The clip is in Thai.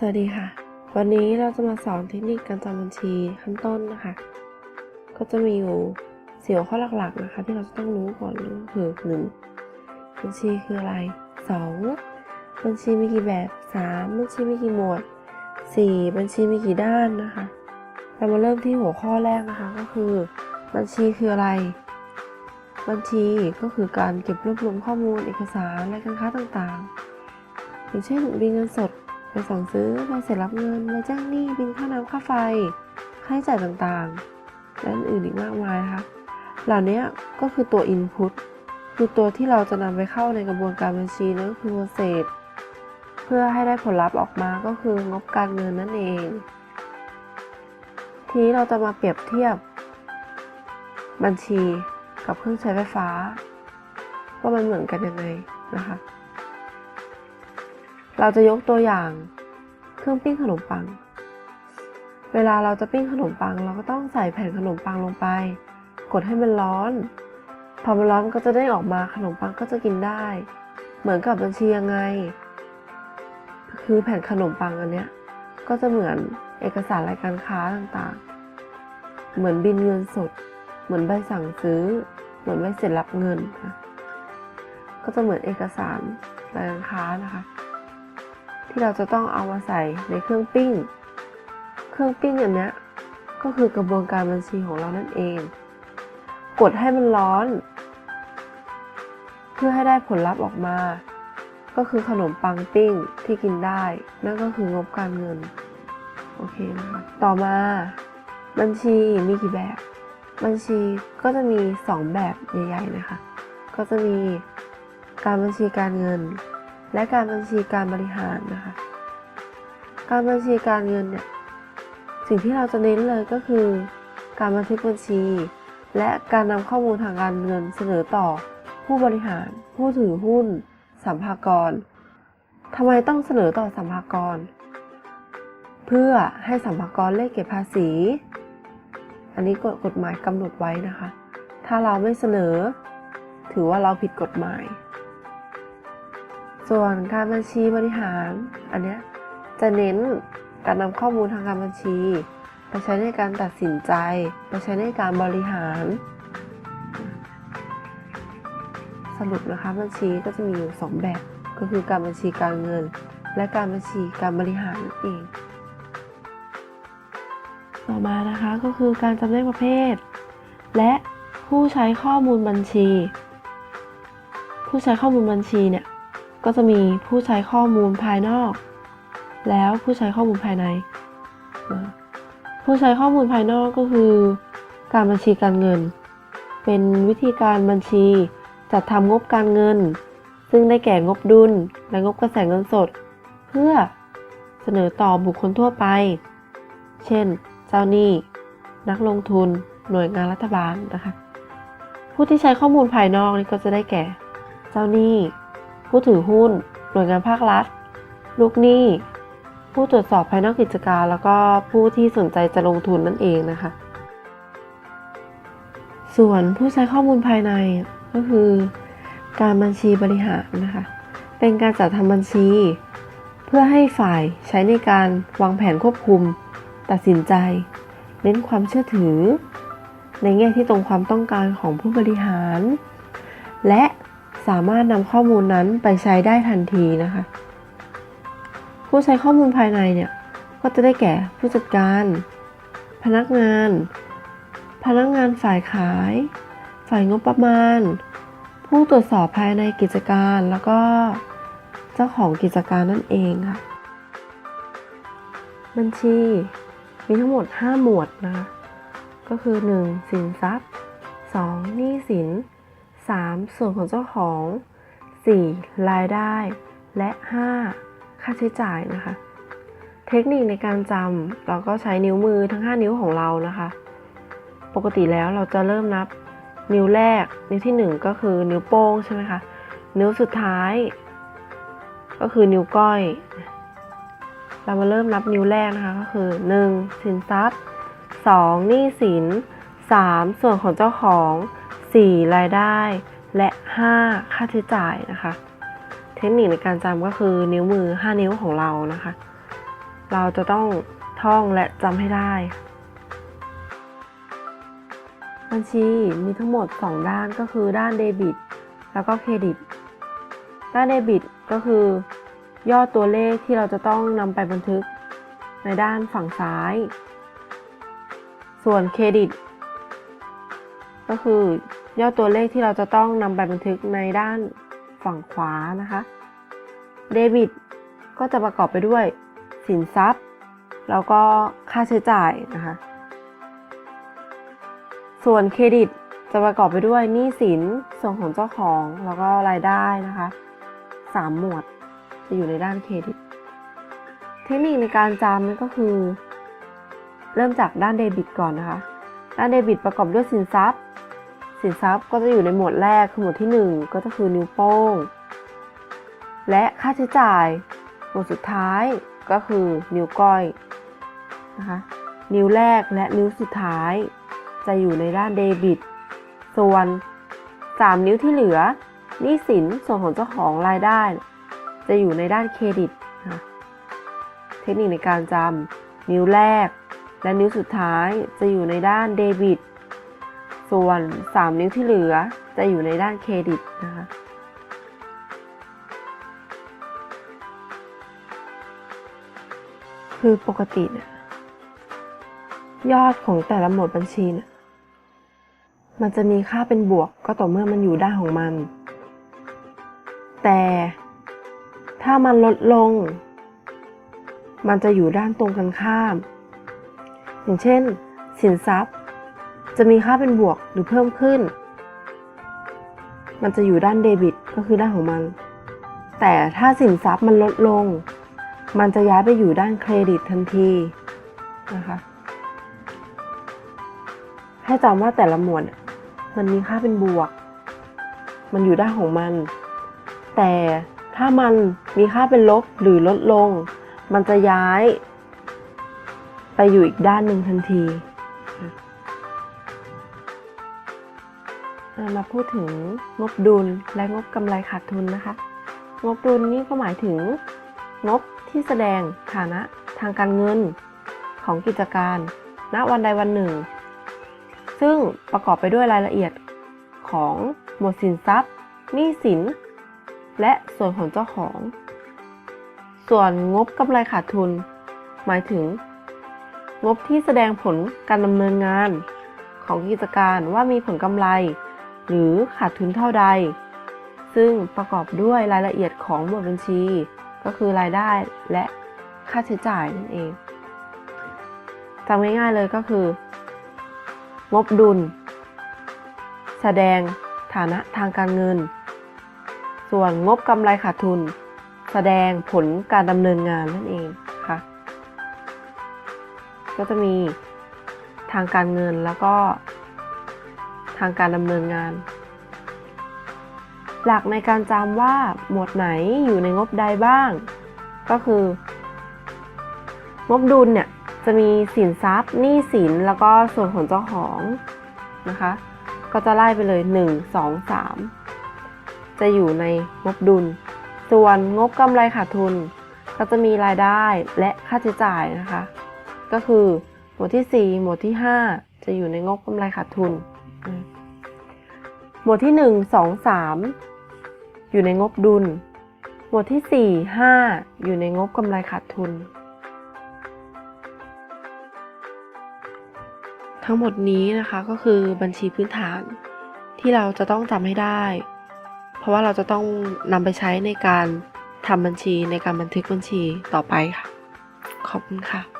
สวัสดีค่ะ วันนี้เราจะมาสอนเทคนิคการจำบัญชีขั้นต้นนะคะ ก็จะมีอยู่สี่หัวข้อหลักๆนะคะ ที่เราจะต้องรู้ก่อนก็คือหนึ่งบัญชีคืออะไรสองบัญชีมีกี่แบบสามบัญชีมีกี่หมวดสี่บัญชีมีกี่ด้านนะคะ เรามาเริ่มที่หัวข้อแรกนะคะก็คือ บัญชีคืออะไร บัญชีก็คือการเก็บรวบรวมข้อมูลเอกสารและการค้าต่างๆ อย่างเช่นบินเงินสด ไปสั่งซื้อใบเสร็จรับเงินใบจ้างหนี้บินค่าน้ำค่าไฟ ค่าใช้จ่ายต่างๆ และอื่นอีกมากมายนะคะเหล่านี้ก็คือตัว Input คือตัวที่เราจะนำไปเข้าในกระบวนการบัญชีนั่นก็คือ Process เพื่อให้ได้ผลลัพธ์ออกมาก็คืองบการเงินนั่นเอง ทีนี้เราจะมาเปรียบเทียบ บัญชีกับเครื่องใช้ไฟฟ้า ว่ามันเหมือนกันยังไงนะคะ เราจะยกตัวอย่างเครื่องปิ้งขนมปัง เวลาเราจะปิ้งขนมปัง เราก็ต้องใส่แผ่นขนมปังลงไป กดให้มันร้อน พอมันร้อนก็จะได้ออกมาขนมปังก็จะกินได้ เหมือนกับบัญชียังไง คือแผ่นขนมปังอันเนี้ยก็จะเหมือนเอกสารรายการค้าต่างๆ เหมือนบินเงินสด เหมือนใบสั่งซื้อ เหมือนใบเสร็จรับเงิน ก็จะเหมือนเอกสารรายการค้านะคะ ที่เราจะต้องเอามาใส่ในเครื่องปิ้ง เครื่องปิ้งอันนี้ก็คือกระบวนการบัญชีของเรานั่นเอง กดให้มันร้อน เพื่อให้ได้ผลลัพธ์ออกมา ก็คือขนมปังปิ้งที่กินได้ นั่นก็คืองบการเงิน โอเคนะคะต่อมา บัญชีมีกี่แบบ บัญชีก็จะมี 2 แบบใหญ่ๆนะคะ ก็จะมีการบัญชีการเงิน และการบัญชีการบริหารนะคะ การบัญชีการเงินเนี่ยสิ่งที่เราจะเน้นเลยก็คือ การบันทึกบัญชี และการนำข้อมูลทางการเงินเสนอต่อ ผู้บริหาร ผู้ถือหุ้น สัมภากรทำไมต้องเสนอต่อสัมภากร เพื่อให้สัมภากรเลขเก็บภาษี อันนี้กฎกฎหมายกำหนดไว้นะคะ ถ้าเราไม่เสนอ ถือว่าเราผิดกฎหมาย ส่วนการบัญชีบริหาร อันเนี้ยจะเน้นการนำข้อมูลทางการบัญชี ไปใช้ในการตัดสินใจ ไปใช้ในการบริหาร สรุปนะคะบัญชีก็จะมีอยู่สองแบบ ก็คือการบัญชีการเงิน และการบัญชีการบริหารนั่นเอง ต่อมานะคะก็คือการจำแนกประเภท และผู้ใช้ข้อมูลบัญชี ผู้ใช้ข้อมูลบัญชีเนี่ย ก็จะมีผู้ใช้ข้อมูลภายนอก แล้วผู้ใช้ข้อมูลภายในนะผู้ใช้ข้อมูลภายนอกก็คือ การบัญชีการเงิน เป็นวิธีการบัญชีจัดทำงบการเงิน ซึ่งได้แก่งบดุลและงบกระแสเงินสด เพื่อเสนอต่อบุคคลทั่วไป เช่น เจ้าหนี้ นักลงทุน หน่วยงานรัฐบาลนะคะ ผู้ที่ใช้ข้อมูลภายนอกนี่ก็จะได้แก่ เจ้าหนี้ ผู้ถือหุ้น หน่วยงานภาครัฐ ลูกหนี้ ผู้ตรวจสอบภายนอกกิจการ แล้วก็ผู้ที่สนใจจะลงทุนนั่นเองนะคะ ส่วนผู้ใช้ข้อมูลภายในก็คือ การบัญชีบริหารนะคะ เป็นการจัดทำบัญชี เพื่อให้ฝ่ายใช้ในการวางแผนควบคุม ตัดสินใจ เน้นความเชื่อถือ ในแง่ที่ตรงความต้องการของผู้บริหาร และ สามารถนำข้อมูลนั้นไปใช้ได้ทันทีนะคะ ผู้ใช้ข้อมูลภายในเนี่ยก็จะได้แก่ผู้จัดการ พนักงาน พนักงานฝ่ายขาย ฝ่ายงบประมาณ ผู้ตรวจสอบภายในกิจการแล้วก็เจ้าของกิจการนั่นเองค่ะ บัญชี มีทั้งหมด 5 หมวดนะคะก็คือ 1. สินทรัพย์ 2. หนี้สิน 3. ส่วนของเจ้าของ 4. รายได้ และ 5. ค่าใช้จ่ายนะคะ เทคนิคในการจำเราก็ใช้นิ้วมือทั้ง 5 นิ้วของเรานะคะ ปกติแล้วเราจะเริ่มนับนิ้วแรก นิ้วที่ 1 ก็คือนิ้วโป้งใช่ไหมคะ นิ้วสุดท้าย ก็คือนิ้วก้อย เรามาเริ่มนับนิ้วแรกนะคะก็คือ 1. สินทรัพย์ 2. หนี้สิน 3. ส่วนของเจ้าของ 4. รายได้ และ 5. ค่าใช้จ่ายนะคะ เทคนิคในการจำก็คือนิ้วมือ 5 นิ้วของเรานะคะ เราจะต้องท่องและจำให้ได้ บัญชีมีทั้งหมด 2 ด้านก็คือด้านเดบิต แล้วก็เครดิต ด้านเดบิตก็คือยอดตัวเลขที่เราจะต้องนำไปบันทึกในด้านฝั่งซ้าย ส่วนเครดิต ก็คือยอดตัวเลขที่เราจะต้องนำไปบันทึกในด้านฝั่งขวานะคะเดบิตก็จะประกอบไปด้วยสินทรัพย์ แล้วก็ค่าใช้จ่ายนะคะส่วนเครดิตจะประกอบไปด้วยหนี้สินส่วนของเจ้าของแล้วก็รายได้นะคะสามหมวดจะอยู่ในด้านเครดิต เทคนิคในการจำนั่นก็คือ เริ่มจากด้านเดบิตก่อนนะคะ ด้านเดบิตประกอบด้วยสินทรัพย์ สินทรัพย์ก็จะอยู่ในหมวดแรกคือหมวดที่ 1 ก็จะคือนิ้วโป้ง และค่าใช้จ่าย หมวดสุดท้ายก็คือนิ้วก้อยนะคะนิ้วแรกและนิ้วสุดท้าย จะอยู่ในด้านเดบิต ส่วน 3 นิ้วที่เหลือหนี้สินส่วนของเจ้าของรายได้ จะอยู่ในด้านเครดิต เทคนิคในการจำนิ้วแรก และนิ้วสุดท้ายจะอยู่ในด้านเดบิต ส่วน 3 นิ้วที่เหลือจะอยู่ในด้านเครดิตนะคะคือปกติเนี่ยยอดของแต่ละหมวดบัญชีเนี่ยมันจะมีค่าเป็นบวกก็ต่อเมื่อมันอยู่ด้านของมัน แต่ถ้ามันลดลง มันจะอยู่ด้านตรงกันข้าม อย่างเช่น สินทรัพย์ จะมีค่าเป็นบวกหรือเพิ่มขึ้น มันจะอยู่ด้านเดบิตก็คือด้านของมัน แต่ถ้าสินทรัพย์มันลดลง มันจะย้ายไปอยู่ด้านเครดิตทันทีนะคะ ให้จำว่าแต่ละหมวดมันมีค่าเป็นบวก มันอยู่ด้านของมัน แต่ถ้ามันมีค่าเป็นลบหรือลดลง มันจะย้าย ไปอยู่อีกด้านหนึ่งทันที มาพูดถึงงบดุลและงบกำไรขาดทุนนะคะ งบดุลนี่ก็หมายถึง งบที่แสดงฐานะทางการเงินของกิจการณวันใดวันหนึ่ง ซึ่งประกอบไปด้วยรายละเอียดของหมวดสินทรัพย์หนี้สิน และส่วนของเจ้าของ ส่วนงบกำไรขาดทุน หมายถึง งบที่แสดงผลการดำเนินงานของกิจการว่ามีผลกำไร หรือขาดทุนเท่าใด ซึ่งประกอบด้วยรายละเอียดของหมวดบัญชี ก็คือรายได้และค่าใช้จ่ายนั่นเองจำง่ายๆเลยก็คือ งบดุล แสดงฐานะทางการเงิน ส่วนงบกำไรขาดทุน แสดงผลการดำเนินงานนั่นเอง ก็จะมีทางการเงินแล้วก็ทางการดำเนินงาน หลักในการจำว่าหมวดไหนอยู่ในงบใดบ้าง ก็คือ งบดุลเนี่ยจะมีสินทรัพย์หนี้สินแล้วก็ส่วนของเจ้าของนะคะ ก็จะไล่ไปเลย 1 2 3 จะอยู่ในงบดุล ส่วนงบกำไรขาดทุน ก็จะมีรายได้และค่าใช้จ่ายนะคะ ก็คือ หมวดที่ 4 หมวดที่ 5 จะอยู่ในงบกำไรขาดทุน หมวดที่ 1 2 3 อยู่ในงบดุล หมวดที่ 4 5 อยู่ในงบกำไรขาดทุน ทั้งหมดนี้นะคะก็คือบัญชีพื้นฐานที่เราจะต้องจำให้ได้ เพราะว่าเราจะต้องนำไปใช้ในการทำบัญชีในการบันทึกบัญชีต่อไปค่ะ ขอบคุณค่ะ